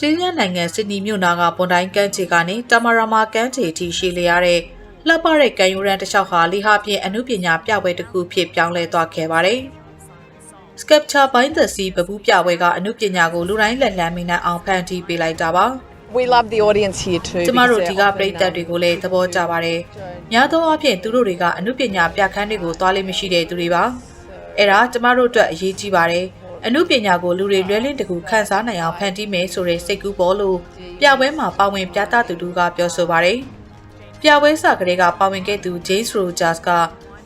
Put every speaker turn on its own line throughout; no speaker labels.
တြေးလျနိုင်ငံဆစ်ဒနီမြို့နာကပွန်တိုင်းကမ်းခြေကနေတမရာမာကမ်းခြေအထိရှိလျရတဲ့လှပတဲ့ကံယူရန်တစ်လျှောက်ဟာလီဟာပြင်အမှုပညာပြပွဲတစ်ခုဖြစ်ပြောင်းလဲသွားခဲ့ပါတယ်။ Sculpture by the Sea ပပူးပြပွဲကအမှုပညာကိုလူတိုင်းလက်လှမ်းမိနိုင်အောင်ဖန်တီးပေးလိုက်တာပါ။
We love the audience here too.
ကျမတို့
because
ဒီက
they're
ပရိသတ်တွေကိုလည်းသဘောကျပါတယ်။များသောအားဖြင့်သူတို့တွေကအမှုပညာပြခန်းတွေကိုသွားလိမ့်မရှိတဲ့သူတွေပါ။အဲ့ဒါကျမတို့အတွက်အရေးကြီးပါတယ်။ အမှုပညာကိုလူတွေလွဲလင်းတကူခန်းစားနိုင်အောင်ဖန်တီးမယ်ဆိုတဲ့စိတ်ကူးပေါ်လို့ပြပွဲမှာပါဝင်ပြသသူတို့ကပြောဆိုပါတယ်။ပြပွဲစာကလေးကပါဝင်ခဲ့သူ James Rogers က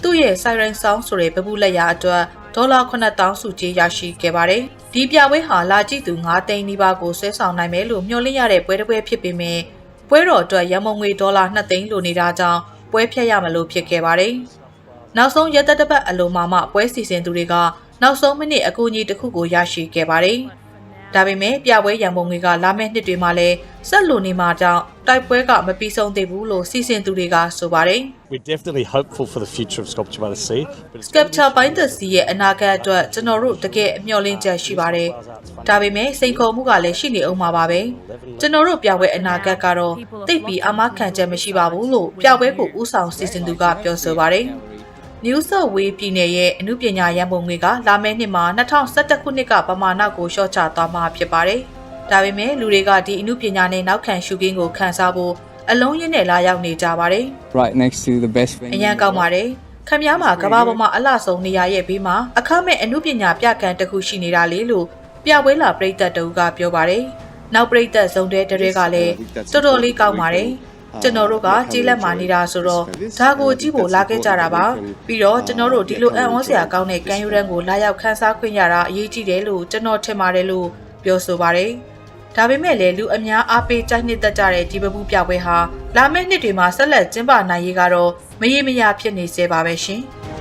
သူ့ရဲ့ Siren Song ဆိုတဲ့ပပူလက်ရာအတွက်ဒေါ်လာ9000စုကြေးရရှိခဲ့ပါတယ်။ဒီပြပွဲဟာလာကြည့်သူ9သိန်းနီးပါးကိုဆွဲဆောင်နိုင်မယ်လို့မျှော်လင့်ရတဲ့ပွဲတစ်ပွဲဖြစ်ပေမဲ့ပွဲတော်အတွက်ရန်မုံငွေဒေါ်လာ2သိန်းလိုနေတာကြောင့်ပွဲဖြတ်ရမလို့ဖြစ်ခဲ့ပါတယ်။နောက်ဆုံးရက်သက်တစ်ပတ်အလုံးမှာမှပွဲစီစဉ်သူတွေက နောက်ဆုံးမိနစ်အကူအညီတစ်ခုကိုရရှိခဲ့ပါတယ်။ဒါပေမဲ့ပြပွဲရန်ပုံငွေကလာမယ့်နှစ်တွေမှာလည်းဆက်လိုနေမှာကြောင့်တိုက်ပွဲကမပြီးဆုံးသေးဘူးလို့စီစဉ်သူတွေကဆိုပါတယ်။
We're definitely hopeful for the future of Sculpture by the Sea. But it's
Sculpture by the Sea ရဲ့အနာဂတ်အတွက်ကျွန်တော်တို့တကယ်အမျှော်လင့်ချက်ရှိပါတယ်။ဒါပေမဲ့စိန်ခေါ်မှုကလည်းရှိနေအောင်ပါပဲ။ကျွန်တော်တို့ပြပွဲအနာဂတ်ကတော့တိတ်ပြီးအမခံချက်မရှိပါဘူးလို့ပြပွဲကိုဥဆောင်စီစဉ်သူကပြောဆိုပါတယ်။ New South Wales ပြည်နယ်ရဲ့အမှုပညာရန်ပုံငွေကလာမယ့်နှစ်မှာ2011ခုနှစ်ကပမာဏကိုလျှော့ချသွားမှာဖြစ်ပါတယ်။ဒါပေမဲ့လူတွေကဒီအမှုပညာနဲ့နောက်ခံရှုခင်းကိုခန်းစားဖို့အလုံးရင်းနဲ့လာရောက်နေကြပါတယ်။
right next to the best venue.
အရန်ကောင်းပါတယ်။ခမည်းမှာကဘာပေါ်မှာအလှဆုံးနေရာရဲ့ဘေးမှာအခမဲ့အမှုပညာပြကံတစ်ခုရှိနေတာလေလို့ပြပွဲလာပြိသက်တူကပြောပါတယ်။နောက်ပြိသက်စုံတဲ့တဲကလည်းတော်တော်လေးကောင်းပါတယ်။ ကျွန်တော်တို့ကကြီးလက်မာနေတာဆိုတော့ဒါကိုကြည့်ဖို့လာခဲ့ကြတာပါပြီးတော့ကျွန်တော်တို့ဒီလိုအံ့ဩစရာကောင်းတဲ့ကံယူရန်ကိုလာရောက်ခန်းစားခွင့်ရတာအရေးကြီးတယ်လို့ကျွန်တော်ထင်ပါတယ်လို့ပြောဆိုပါတယ်ဒါပေမဲ့လည်းလူအများအားပေးကြိုက်နှစ်သက်ကြတဲ့ဒီပပူပြပွဲဟာလာမယ့်နှစ်တွေမှာဆက်လက်ကျင်းပနိုင်ရေးကတော့မရေမရဖြစ်နေစေပါပဲရှင်။